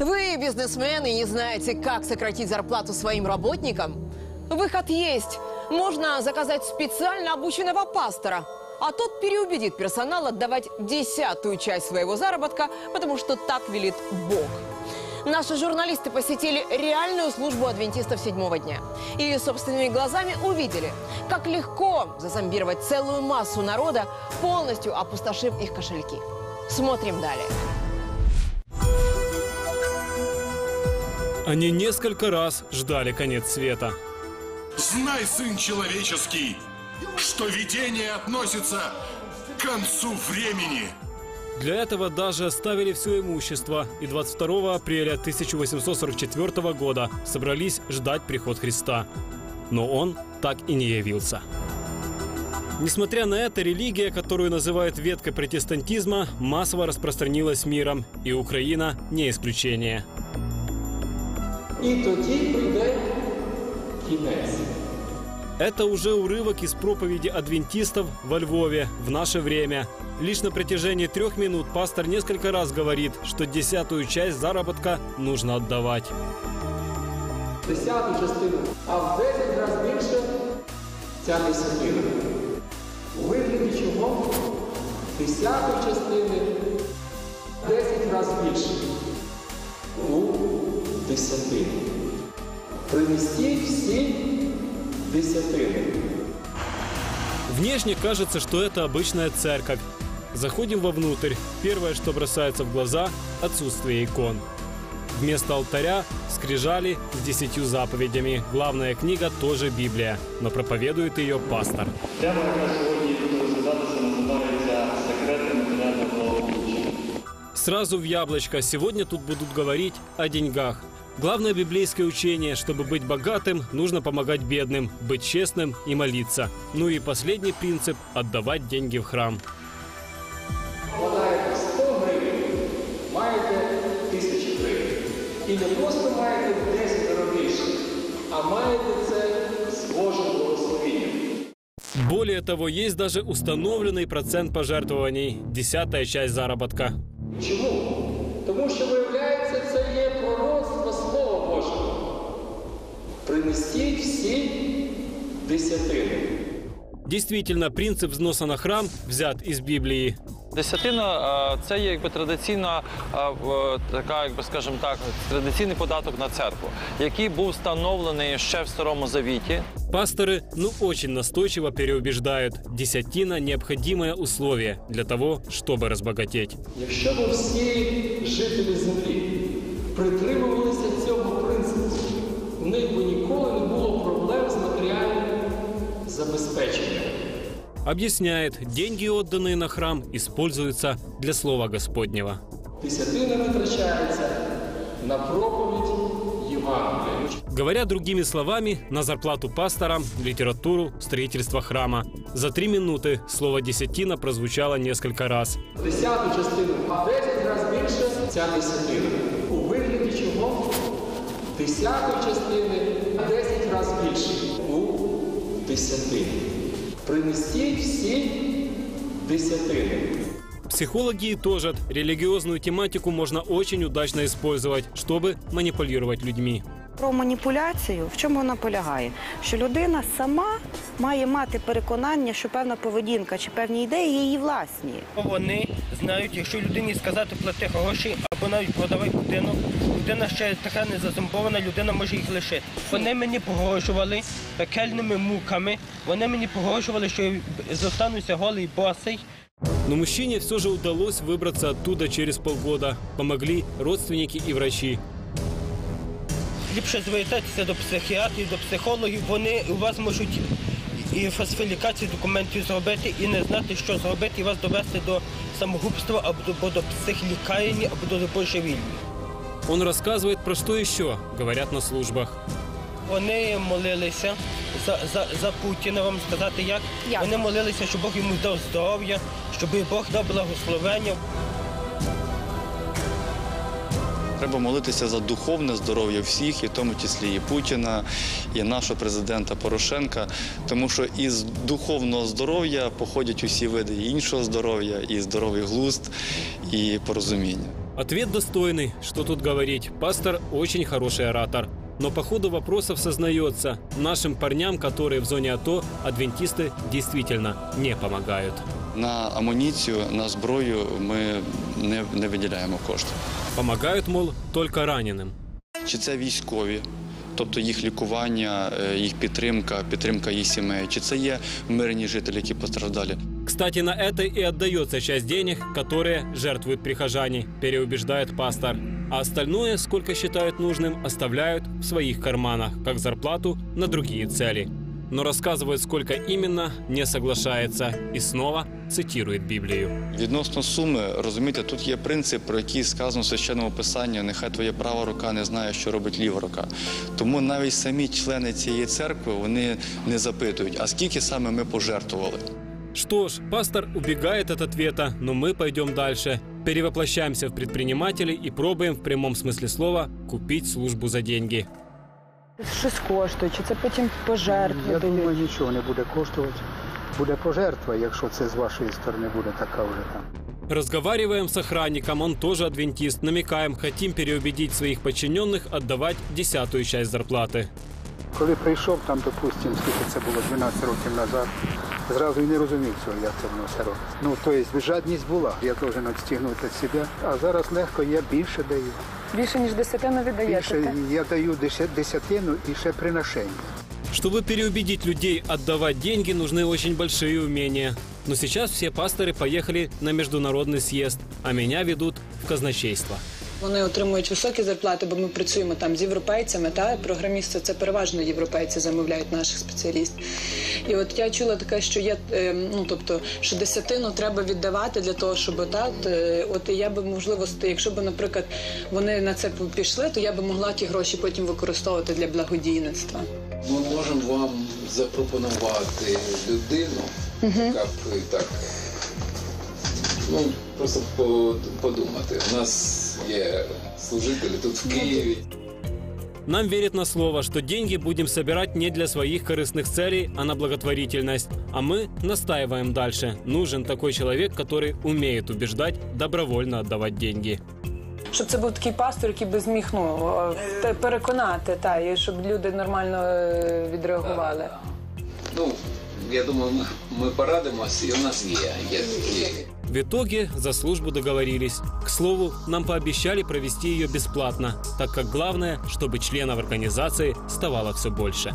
Вы бизнесмен и не знаете, как сократить зарплату своим работникам? Выход есть. Можно заказать специально обученного пастора. А тот переубедит персонал отдавать десятую часть своего заработка, потому что так велит Бог. Наши журналисты посетили реальную службу адвентистов седьмого дня. И собственными глазами увидели, как легко зазомбировать целую массу народа, полностью опустошив их кошельки. Смотрим далее. Они несколько раз ждали конец света. Знай, сын человеческий, что видение относится к концу времени. Для этого даже оставили все имущество и 22 апреля 1844 года собрались ждать приход Христа. Но он так и не явился. Несмотря на это, религия, которую называют веткой протестантизма, массово распространилась миром, и Украина не исключение. І тоді прийде кінець. Это уже урывок из проповеди адвентистов во Львове в наше время. Лишь на протяжении трех минут пастор несколько раз говорит, что десятую часть заработка нужно отдавать. Десяту частину, а в 10 разів більше ця десятина. У вигляді чого? Десятої частини 10 разів більше. У десятину. Принесіть всі десятини. Внешне кажется, что это обычная церковь. Заходим вовнутрь. Первое, что бросается в глаза – отсутствие икон. Вместо алтаря – скрижали с десятью заповедями. Главная книга тоже Библия, но проповедует ее пастор. Тема, яка сьогодні буде розглядатися, називається секрети матеріального благополуччя. Сразу в яблочко. Сегодня тут будут говорить о деньгах. Главное библейское учение, чтобы быть богатым, нужно помогать бедным, быть честным и молиться. Ну и последний принцип – отдавать деньги в храм. Вкладаєте 100 гривень, маєте 1000 гривень. І не просто маєте в 10 разів більше, а маєте це з Божим благословенням. Более того, есть даже установленный процент пожертвований – десятая часть заработка. Чому? Тому що, виявляється, це є пророцтво Слова Божого. Принесіть всі десятини. Действительно, принцип взноса на храм взят из Библии. Десятина е, це є якби традиційна е, така, якби скажімо так, традиційний податок на церкву, який був встановлений ще в старому завіті. Пасторы, ну, очень настойчиво переубеждают – десятина – необходимое условие для того, чтобы разбогатеть. Якщо б всі жителі землі притримувалися цього принципу, в них би ніколи не було проблем з матеріальним забезпеченням. Объясняет, деньги, отданные на храм, используются для Слова Господнего. Десятина витрачається на проповідь Євангелія. Говоря другими словами, на зарплату пасторам, литературу, строительство храма. За три минуты слово «десятина» прозвучало несколько раз. Десяту частину, а 10 разів більше ця десятина. У вигляді чого? Десятої частини, а 10 разів більше. У десятині. Принесіть всі десятины. Психологи тоже религиозную тематику можно очень удачно использовать, чтобы манипулировать людьми. Про маніпуляцію в чому вона полягає? Що людина сама має мати переконання, що певна поведінка чи певні ідеї є її власні. Вони знають, якщо людині сказати плати гроші або навіть продавай будинок, людина ще така незазомбована, людина може їх лишити. Вони мені погрожували пекельними муками. Вони мені погрожували, що я зостануся голий босий. Но мужчине все же удалось выбраться оттуда через полгода. Помогли родственники и врачи. Ліпше звертайтеся до психіатрів, до психологів. Вони у вас можуть і фальсифікацію документів зробити, і не знати, що зробити, і вас довести до самогубства або до, психлікарні, або до божевілля. Он рассказывает, про что еще говорят на службах. Вони молилися за, за, за Путіна, вам сказати як? Як? Вони молилися, щоб Бог йому дав здоров'я, щоб Бог дав благословення. Треба молитися за духовне здоров'я всіх, і в тому числі і Путіна, і нашого президента Порошенка, тому що із духовного здоров'я походять усі види і іншого здоров'я, і здоровий глузд, і порозуміння. Ответ достойный, что тут говорить. Пастор очень хороший оратор. Но по ходу вопросов сознается, нашим парням, которые в зоне АТО, адвентисты действительно не помогают. На амуніцію, на зброю ми не, не виділяємо кошти. Помогают, мол, только раненым. Чи це військові, тобто їх лікування, е, їх підтримка, підтримка їх сімей, чи це є мирні жителі, які постраждали. Кстати, на это и отдается часть денег, которые жертвуют прихожане, переубеждает пастор. А остальное, сколько считают нужным, оставляют в своих карманах, как зарплату на другие цели. Но рассказывает, сколько именно, не соглашается и снова цитирует Библию. Відносно суми, розумієте, тут є принцип, про який сказано в священному писанні: нехай твоя права рука не знає, що робить ліва рука. Тому навіть самі члени цієї церкви вони не запитують, а скільки саме ми пожертвували. Что ж, пастор убегает от ответа, но мы пойдем дальше. Перевоплощаемся в предпринимателей и пробуем в прямом смысле слова купить службу за деньги. Щось коштує, чи це потім пожертви Я думаю, нічого не буде коштувати. Буде пожертва, якщо це з вашої сторони буде така вже там. Разговариваем с охранником, он тоже адвентист. Намекаем, хотим переубедить своих подчиненных отдавать десятую часть зарплаты. Коли прийшов там, допустимо, скільки це було 12 років назад, зразу і не розумів цього, як це воно все робить. Ну, тобто жадність була, я теж надстігнув від себе. А зараз легко, я більше даю. Більше ніж десятину віддаєте. Більше я даю деся- десятину і ще приношення. Чтобы переубедить людей отдавать деньги, нужны очень большие умения. Но сейчас все пасторы поехали на международный съезд, а меня ведут в казначейство. Вони отримують високі зарплати, бо ми працюємо там з європейцями. Та програмісти це переважно європейці замовляють наших спеціалістів. І от я чула таке, що є е, ну тобто, що десятину треба віддавати для того, щоб та от, е, і я би можливо, якщо б, наприклад, вони на це пішли, то я би могла ті гроші потім використовувати для благодійництва. Ми можемо вам запропонувати людину, яка б так. Ну, просто по- подумати. У нас є служителі тут в Києві. Нам верят на слово, что деньги будем собирать не для своих корыстных целей, а на благотворительность. А мы настаиваем дальше. Нужен такой человек, который умеет убеждать добровольно отдавать деньги. Щоб це був такий пастор, який би зміг ну, е, те- переконати, та, і щоб люди нормально е, відреагували. Ну, я думаю, ми, ми порадимось, і у нас є, є такі. В итоге за службу договорились. К слову, нам пообещали провести ее бесплатно, так как главное, чтобы членов организации ставало все больше.